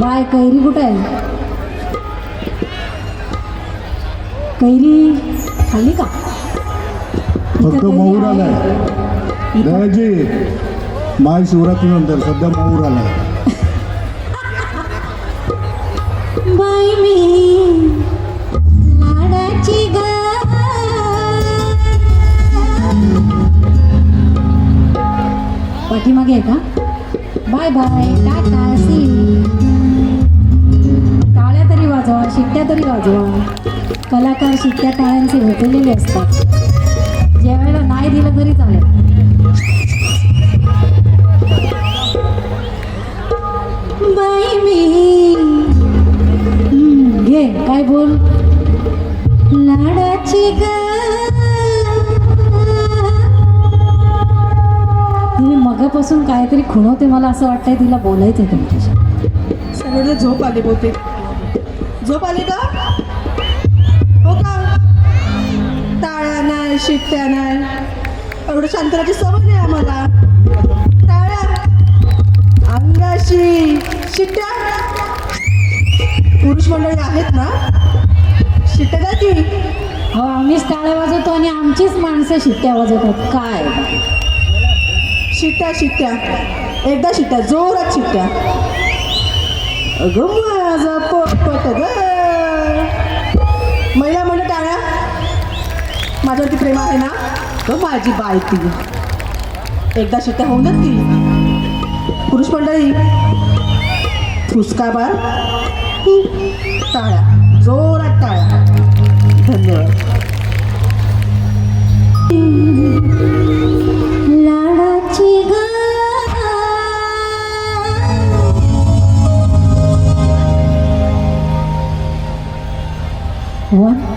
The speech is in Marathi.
कैरी कुठे आहे? कैरी खाल्ली का? फक्त मऊर. आलाय. दयाजी माय शिवरात्री नंतर सध्या मऊर आलाय. बाई मी लाडाची ग. पाठीमागे आहे का? बाय बाय टाटा सी. वाजवा शिट्ट्या तरी वाजवा कलाकार शिट्ट्या टाळ्यांचे भेटलेले असतात. ज्यावेळेला नाही दिलं तरी चालेल. बाई मी. घे काय बोल? लाडाची ग. तुम्ही मगापासून काहीतरी खुणवते मला असं वाटतंय तिला बोलायचंय तुमच्याशी. सगळं झोप आली बहुतेक. झोप आली का? हो का? टाळ्या नाही शिट्ट्या नाही. एवढं शांतराची सवय नाही आम्हाला. टाळ्या. अंगाशी शिट्ट्या. पुरुष मंडळी आहेत ना? शिट्ट्या की हो आम्हीच टाळ्या वाजवतो आणि आमचीच माणसं शिट्ट्या वाजवतात. काय? शिट्ट्या शिट्ट्या. एकदा शिट्ट्या जोरात शिट्ट्या. अगं माझा पोटपट ग. महिला म्हणलं टाळ्या. माझ्यावरती प्रेम आहे ना? तो माझी बाय ती. एकदा शिट्ट्या होऊन देत पुरुष मंडळी फुसका बार टाळ्या. जोरात टाळ्या. One.